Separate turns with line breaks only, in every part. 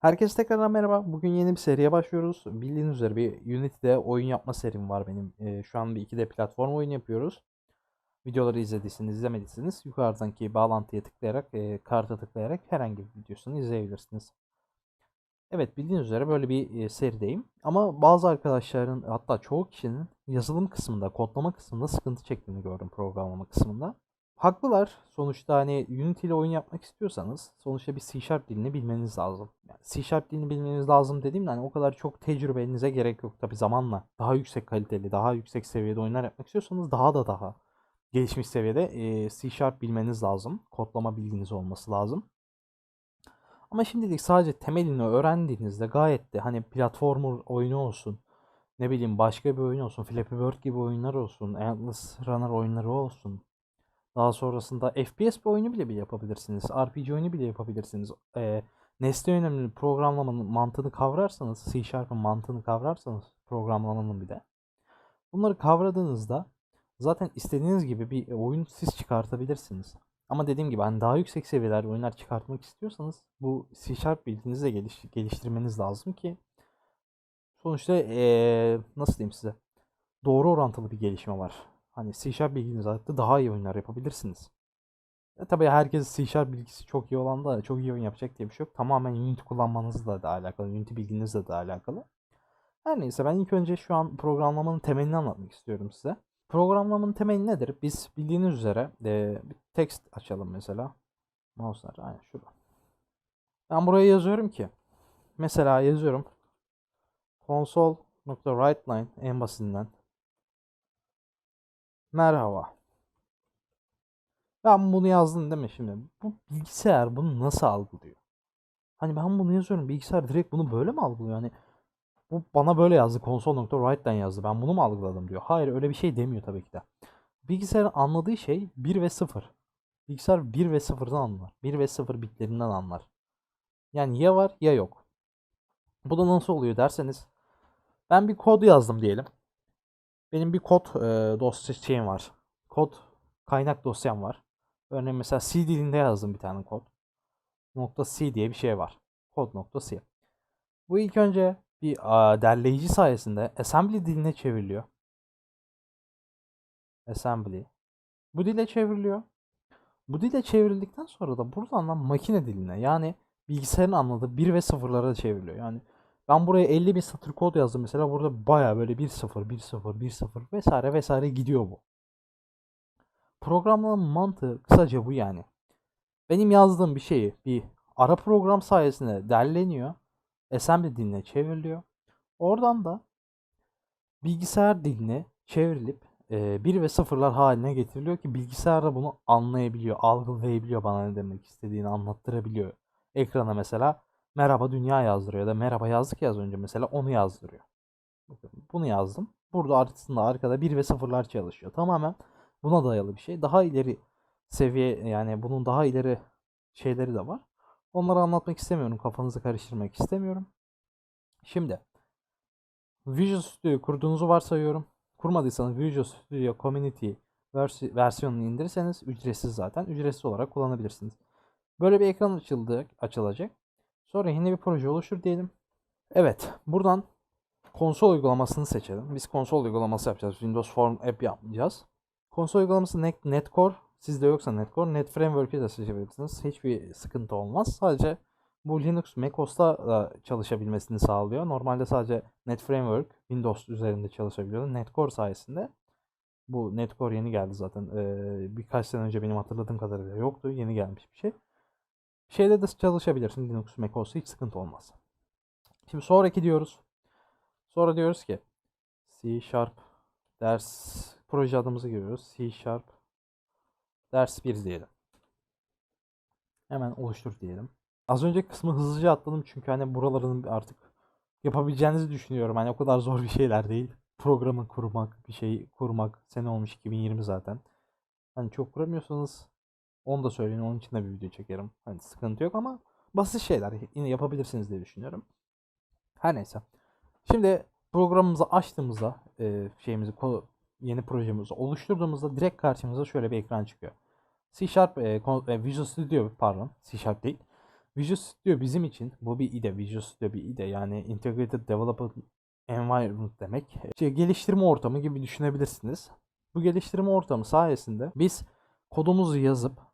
Herkese tekrardan merhaba. Bugün yeni bir seriye başlıyoruz. Bildiğiniz üzere bir Unity'de oyun yapma serim var benim. Ee, şu an bir 2D platform oyun yapıyoruz. Videoları izlediyseniz, izlemediyseniz yukarıdaki bağlantıya tıklayarak, e, karta tıklayarak herhangi bir videosunu izleyebilirsiniz. Evet bildiğiniz üzere böyle bir e, serideyim. Ama bazı arkadaşların hatta çoğu kişinin yazılım kısmında, kodlama kısmında sıkıntı çektiğini gördüm programlama kısmında. Haklılar. Sonuçta hani Unity ile oyun yapmak istiyorsanız sonuçta bir C Sharp dilini bilmeniz lazım. Yani C Sharp dilini bilmeniz lazım dediğimde hani o kadar çok tecrübenize gerek yok. Tabi zamanla daha yüksek kaliteli, daha yüksek seviyede oyunlar yapmak istiyorsanız daha da daha gelişmiş seviyede e, C Sharp bilmeniz lazım. Kodlama bilginiz olması lazım. Ama şimdilik sadece temelini öğrendiğinizde gayet de hani platformer oyunu olsun, ne bileyim başka bir oyun olsun, Flappy Bird gibi oyunlar olsun, Endless Runner oyunları olsun. Daha sonrasında FPS bir oyunu bile bile yapabilirsiniz. RPG oyunu bile yapabilirsiniz. Ee, nesne yönelimli programlamanın mantığını kavrarsanız, C Sharp'ın mantığını kavrarsanız programlamanın bir de. Bunları kavradığınızda zaten istediğiniz gibi bir oyun siz çıkartabilirsiniz. Ama dediğim gibi hani daha yüksek seviyelerde oyunlar çıkartmak istiyorsanız bu C Sharp bilginizi de geliş, geliştirmeniz lazım ki sonuçta ee, nasıl diyeyim size doğru orantılı bir gelişme var. Hani C Sharp bilginiz arttı daha iyi oyunlar yapabilirsiniz. E, tabii herkes C Sharp bilgisi çok iyi olan da çok iyi oyun yapacak diye bir şey yok. Tamamen Unity kullanmanızla da alakalı, Unity bilginizle de alakalı. Her neyse ben ilk önce şu an programlamanın temelini anlatmak istiyorum size. Programlamanın temeli nedir? Biz bildiğiniz üzere e, bir text açalım mesela. Mouse'lar aynen şurada. Ben buraya yazıyorum ki mesela yazıyorum console.writeLine en basitinden Merhaba. Ben bunu yazdım değil mi şimdi? Bu bilgisayar bunu nasıl algılıyor? Hani ben bunu yazıyorum. Bilgisayar direkt bunu böyle mi algılıyor? Hani bu bana böyle yazdı. Console.write'den yazdı. Ben bunu mu algıladım diyor. Hayır öyle bir şey demiyor tabii ki de. Bilgisayarın anladığı şey 1 ve 0. Bilgisayar 1 ve 0'dan anlar. 1 ve 0 bitlerinden anlar. Yani ya var ya yok. Bu da nasıl oluyor derseniz ben bir kod yazdım diyelim. Benim bir kod e, dosya şeyim var. Kod kaynak dosyam var. Örneğin mesela C dilinde yazdım bir tane kod. Nokta C diye bir şey var. Kod nokta C. Bu ilk önce bir a, derleyici sayesinde assembly diline çevriliyor. Assembly. Bu dile çevriliyor. Bu dile çevrildikten sonra da buradan da makine diline yani bilgisayarın anladığı 1 ve 0'lara çevriliyor. Yani ben buraya 50 bin satır kod yazdım mesela. Burada baya böyle 1-0, 1-0, 1-0 vesaire vesaire gidiyor bu. Programlama mantığı kısaca bu yani. Benim yazdığım bir şeyi bir ara program sayesinde derleniyor. Assembly diline çevriliyor. Oradan da bilgisayar diline çevrilip e, 1 ve 0'lar haline getiriliyor ki bilgisayar da bunu anlayabiliyor, algılayabiliyor bana ne demek istediğini anlattırabiliyor. Ekrana mesela merhaba dünya yazdırıyor ya da merhaba yazdık ya az önce mesela onu yazdırıyor. Bakın bunu yazdım. Burada aslında arkada 1 ve 0'lar çalışıyor. Tamamen buna dayalı bir şey. Daha ileri seviye yani bunun daha ileri şeyleri de var. Onları anlatmak istemiyorum. Kafanızı karıştırmak istemiyorum. Şimdi Visual Studio kurduğunuzu varsayıyorum. Kurmadıysanız Visual Studio Community versi versiyonunu indirirseniz ücretsiz zaten. Ücretsiz olarak kullanabilirsiniz. Böyle bir ekran açıldı, açılacak. Sonra yeni bir proje oluştur diyelim. Evet, buradan konsol uygulamasını seçelim. Biz konsol uygulaması yapacağız. Windows Form App yapmayacağız. Konsol uygulaması Net, Netcore. Sizde yoksa Netcore, Net Framework'ü de seçebilirsiniz. Hiçbir sıkıntı olmaz. Sadece bu Linux, macOS'ta da çalışabilmesini sağlıyor. Normalde sadece Net Framework Windows üzerinde çalışabiliyordu. Netcore sayesinde. Bu Netcore yeni geldi zaten. Ee, birkaç sene önce benim hatırladığım kadarıyla yoktu. Yeni gelmiş bir şey. Şeyde de çalışabilirsin Linux, macOS'ta hiç sıkıntı olmaz. Şimdi sonraki diyoruz. Sonra diyoruz ki C Sharp ders proje adımızı giriyoruz. C Sharp ders 1 diyelim. Hemen oluştur diyelim. Az önceki kısmı hızlıca atladım çünkü hani buraların artık yapabileceğinizi düşünüyorum. Hani o kadar zor bir şeyler değil. Programı kurmak, bir şey kurmak. Sene olmuş 2020 zaten. Hani çok kuramıyorsanız onu da söyleyin. Onun için de bir video çekerim. Hani sıkıntı yok ama basit şeyler yine yapabilirsiniz diye düşünüyorum. Her neyse. Şimdi programımızı açtığımızda e, şeyimizi yeni projemizi oluşturduğumuzda direkt karşımıza şöyle bir ekran çıkıyor. C Sharp e, e, Visual Studio pardon C Sharp değil. Visual Studio bizim için bu bir IDE. Visual Studio bir IDE yani Integrated Development Environment demek. İşte geliştirme ortamı gibi düşünebilirsiniz. Bu geliştirme ortamı sayesinde biz kodumuzu yazıp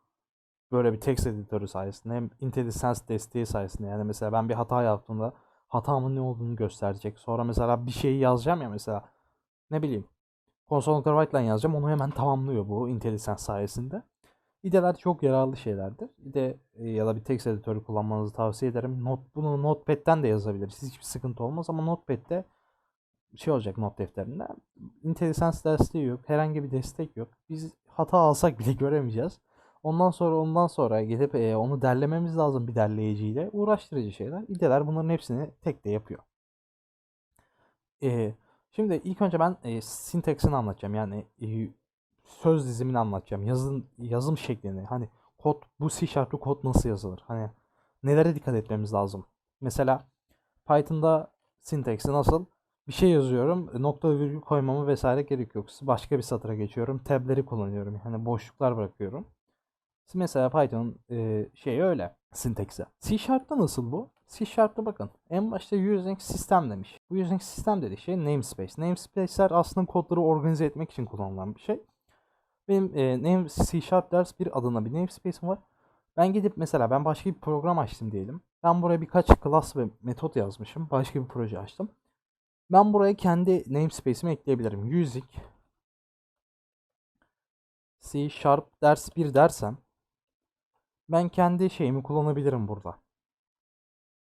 böyle bir text editörü sayesinde hem IntelliSense desteği sayesinde yani mesela ben bir hata yaptığımda hatamın ne olduğunu gösterecek. Sonra mesela bir şeyi yazacağım ya mesela ne bileyim console.write'la yazacağım onu hemen tamamlıyor bu IntelliSense sayesinde. İdeler çok yararlı şeylerdir. İde e, ya da bir text editörü kullanmanızı tavsiye ederim. Not, bunu Notepad'den de yazabilirsiniz. Hiçbir sıkıntı olmaz ama Notepad'de şey olacak not defterinde. IntelliSense desteği yok. Herhangi bir destek yok. Biz hata alsak bile göremeyeceğiz. Ondan sonra ondan sonra gidip e, onu derlememiz lazım bir derleyiciyle. Uğraştırıcı şeyler. İdeler bunların hepsini tek de yapıyor. E, şimdi ilk önce ben e, sintaksini anlatacağım. Yani e, söz dizimini anlatacağım. Yazın yazım şeklini. Hani kod bu C Sharp'lı kod nasıl yazılır? Hani nelere dikkat etmemiz lazım? Mesela Python'da sintaksi nasıl? Bir şey yazıyorum. Nokta virgül koymamı vesaire gerek yok. Başka bir satıra geçiyorum. Tab'leri kullanıyorum. Yani boşluklar bırakıyorum. Mesela Python'un e, şeyi öyle. Sintaksi. C Sharp'ta nasıl bu? C Sharp'ta bakın. En başta using system demiş. Bu using system dediği şey namespace. Namespace'ler aslında kodları organize etmek için kullanılan bir şey. Benim e, name C Sharp ders bir adına bir namespace'im var. Ben gidip mesela ben başka bir program açtım diyelim. Ben buraya birkaç class ve metot yazmışım. Başka bir proje açtım. Ben buraya kendi namespace'imi ekleyebilirim. Using C Sharp ders 1 dersem ben kendi şeyimi kullanabilirim burada.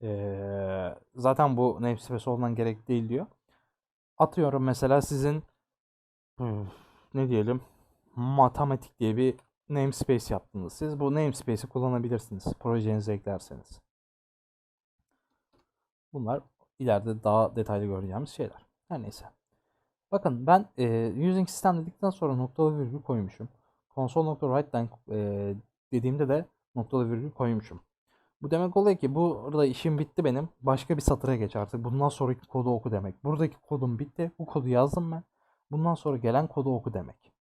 Ee, zaten bu namespace olman gerek değil diyor. Atıyorum mesela sizin ne diyelim matematik diye bir namespace yaptınız. Siz bu namespace'i kullanabilirsiniz. Projenize eklerseniz. Bunlar ileride daha detaylı göreceğimiz şeyler. Her neyse. Bakın ben e, using system dedikten sonra noktalı virgül koymuşum. Console.write'den e, dediğimde de noktalı virgül koymuşum. Bu demek oluyor ki burada işim bitti benim. Başka bir satıra geç artık. Bundan sonraki kodu oku demek. Buradaki kodum bitti. Bu kodu yazdım ben. Bundan sonra gelen kodu oku demek.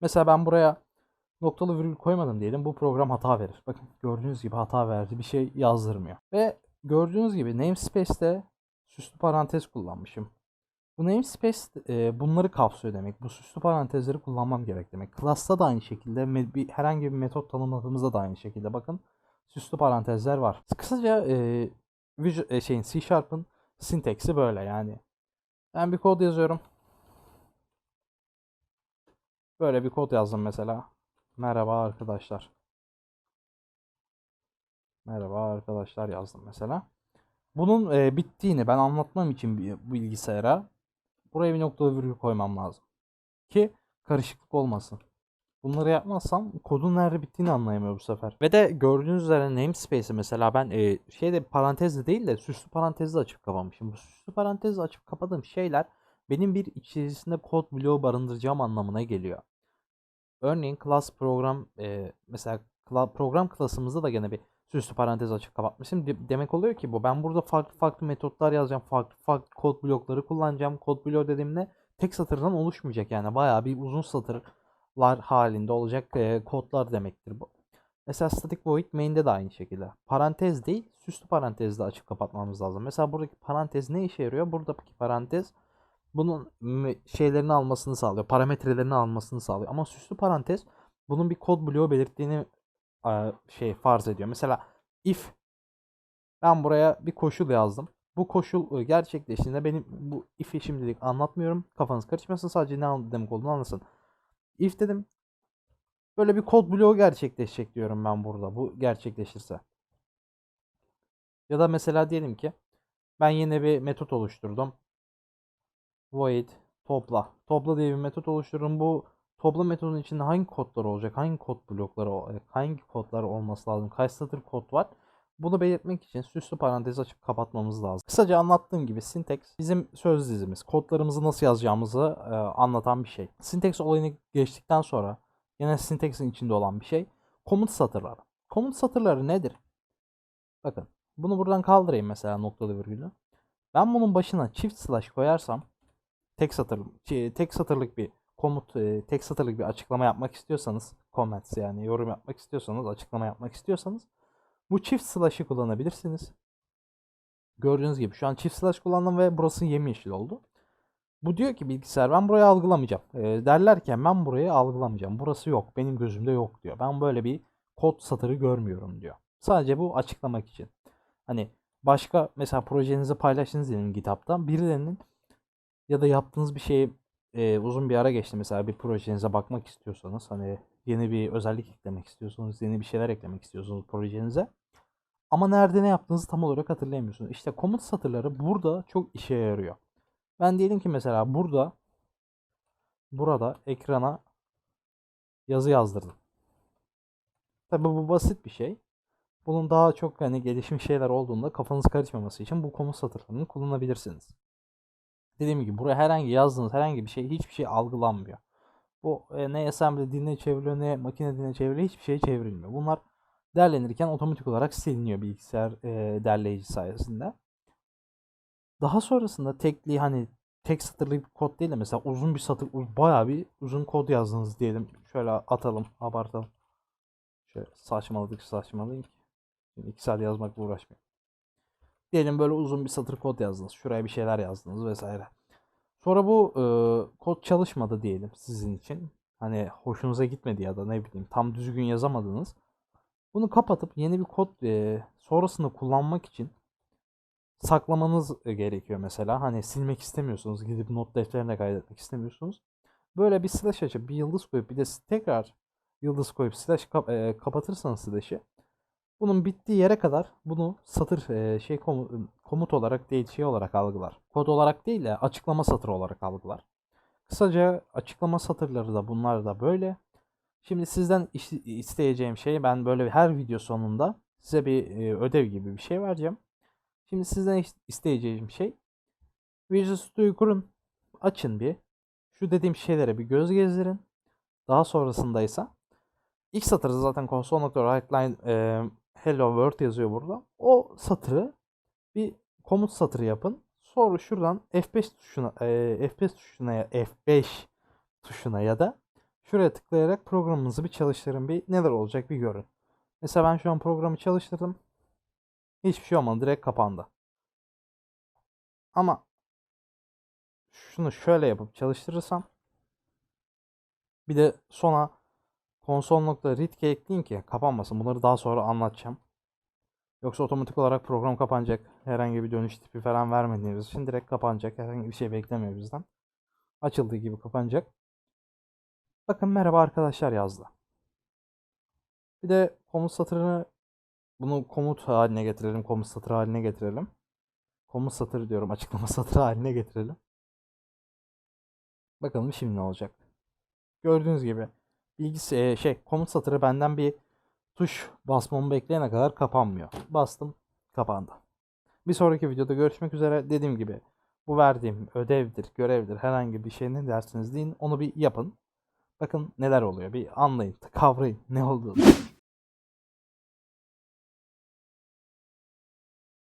Mesela ben buraya noktalı virgül koymadım diyelim. Bu program hata verir. Bakın gördüğünüz gibi hata verdi. Bir şey yazdırmıyor. Ve gördüğünüz gibi namespace'te süslü parantez kullanmışım. Bu namespace e, bunları kapsıyor demek. Bu süslü parantezleri kullanmam gerek demek. Class'ta da aynı şekilde bir, herhangi bir metot tanımladığımızda da aynı şekilde bakın süslü parantezler var. Kısaca e, Visual, e, şeyin C Sharp'ın sintaksi böyle yani. Ben bir kod yazıyorum. Böyle bir kod yazdım mesela. Merhaba arkadaşlar. Merhaba arkadaşlar yazdım mesela. Bunun e, bittiğini ben anlatmam için bilgisayara buraya bir noktalı virgül koymam lazım. Ki karışıklık olmasın. Bunları yapmazsam kodun nerede bittiğini anlayamıyor bu sefer. Ve de gördüğünüz üzere namespace'i mesela ben e, şeyde parantezle değil de süslü parantezle açıp kapamışım. Bu süslü parantezle açıp kapadığım şeyler benim bir içerisinde kod bloğu barındıracağım anlamına geliyor. Örneğin class program e, mesela program klasımızda da gene bir süslü parantez açıp kapatmışım. De- demek oluyor ki bu ben burada farklı farklı metotlar yazacağım. Farklı farklı kod blokları kullanacağım. Kod bloğu dediğimde tek satırdan oluşmayacak yani bayağı bir uzun satırlar halinde olacak e, kodlar demektir bu. Mesela static void main'de de aynı şekilde. Parantez değil, süslü parantezle açıp kapatmamız lazım. Mesela buradaki parantez ne işe yarıyor? Buradaki parantez bunun şeylerini almasını sağlıyor. Parametrelerini almasını sağlıyor. Ama süslü parantez bunun bir kod bloğu belirttiğini şey farz ediyor. Mesela if ben buraya bir koşul yazdım. Bu koşul gerçekleştiğinde benim bu if'i şimdilik anlatmıyorum. Kafanız karışmasın sadece ne demek olduğunu anlasın. If dedim. Böyle bir kod bloğu gerçekleşecek diyorum ben burada. Bu gerçekleşirse. Ya da mesela diyelim ki ben yine bir metot oluşturdum. Void topla. Topla diye bir metot oluştururum. Bu topla metodunun içinde hangi kodlar olacak? Hangi kod blokları, hangi kodlar olması lazım? Kaç satır kod var? Bunu belirtmek için süslü parantez açıp kapatmamız lazım. Kısaca anlattığım gibi syntax bizim söz dizimiz. Kodlarımızı nasıl yazacağımızı e, anlatan bir şey. Syntax olayını geçtikten sonra yine syntax'in içinde olan bir şey. Komut satırları. Komut satırları nedir? Bakın bunu buradan kaldırayım mesela noktalı virgülü. Ben bunun başına çift slash koyarsam tek satır şey, tek satırlık bir komut e, tek satırlık bir açıklama yapmak istiyorsanız comments yani yorum yapmak istiyorsanız açıklama yapmak istiyorsanız Bu çift slash'ı kullanabilirsiniz. Gördüğünüz gibi şu an çift slash kullandım ve burası yemyeşil oldu. Bu diyor ki bilgisayar ben burayı algılamayacağım. E, derlerken ben burayı algılamayacağım. Burası yok. Benim gözümde yok diyor. Ben böyle bir kod satırı görmüyorum diyor. Sadece bu açıklamak için. Hani başka mesela projenizi paylaştınız diyelim GitHub'tan. Birilerinin ya da yaptığınız bir şeyi e, uzun bir ara geçti. Mesela bir projenize bakmak istiyorsanız hani yeni bir özellik eklemek istiyorsanız, yeni bir şeyler eklemek istiyorsanız projenize. Ama nerede ne yaptığınızı tam olarak hatırlayamıyorsunuz. İşte komut satırları burada çok işe yarıyor. Ben diyelim ki mesela burada burada ekrana yazı yazdırdım. Tabi bu basit bir şey. Bunun daha çok hani gelişmiş şeyler olduğunda kafanız karışmaması için bu komut satırlarını kullanabilirsiniz. Dediğim gibi buraya herhangi yazdığınız herhangi bir şey hiçbir şey algılanmıyor. Bu e, ne assembly diline çevriliyor ne makine diline çevriliyor hiçbir şey çevrilmiyor. Bunlar derlenirken otomatik olarak siliniyor bilgisayar e, derleyici sayesinde. Daha sonrasında tekli hani tek satırlı bir kod değil de mesela uzun bir satır uz- bayağı bir uzun kod yazdınız diyelim. Şöyle atalım, abartalım. Şöyle saçmaladık saçmalayayım ki. Şimdi iki saat yazmakla uğraşmayayım. Diyelim böyle uzun bir satır kod yazdınız. Şuraya bir şeyler yazdınız vesaire. Sonra bu e, kod çalışmadı diyelim sizin için. Hani hoşunuza gitmedi ya da ne bileyim tam düzgün yazamadınız. Bunu kapatıp yeni bir kod e, sonrasında kullanmak için saklamanız gerekiyor mesela. Hani silmek istemiyorsunuz. Gidip not defterine kaydetmek istemiyorsunuz. Böyle bir slash açıp bir yıldız koyup bir de tekrar yıldız koyup slash kap- e, kapatırsanız slash'ı bunun bittiği yere kadar bunu satır e, şey komu- komut olarak değil şey olarak algılar. Kod olarak değil de açıklama satırı olarak algılar. Kısaca açıklama satırları da bunlar da böyle. Şimdi sizden isteyeceğim şey ben böyle her video sonunda size bir e, ödev gibi bir şey vereceğim. Şimdi sizden is- isteyeceğim şey Visual Studio'yu kurun. Açın bir. Şu dediğim şeylere bir göz gezdirin. Daha sonrasında ise ilk satırı zaten console.writeline e, hello world yazıyor burada. O satırı bir komut satırı yapın. Sonra şuradan F5 tuşuna e, F5 tuşuna ya F5 tuşuna ya da şuraya tıklayarak programınızı bir çalıştırın. Bir neler olacak bir görün. Mesela ben şu an programı çalıştırdım. Hiçbir şey olmadı. Direkt kapandı. Ama şunu şöyle yapıp çalıştırırsam bir de sona console.readkey ekleyin ki kapanmasın. Bunları daha sonra anlatacağım. Yoksa otomatik olarak program kapanacak. Herhangi bir dönüş tipi falan vermediğimiz için direkt kapanacak. Herhangi bir şey beklemiyor bizden. Açıldığı gibi kapanacak. Bakın merhaba arkadaşlar yazdı. Bir de komut satırını bunu komut haline getirelim. Komut satırı haline getirelim. Komut satırı diyorum. Açıklama satırı haline getirelim. Bakalım şimdi ne olacak. Gördüğünüz gibi bilgisi e, şey komut satırı benden bir tuş basmamı bekleyene kadar kapanmıyor. Bastım kapandı. Bir sonraki videoda görüşmek üzere. Dediğim gibi bu verdiğim ödevdir, görevdir, herhangi bir şey ne dersiniz deyin onu bir yapın. Bakın neler oluyor bir anlayın, kavrayın ne olduğunu.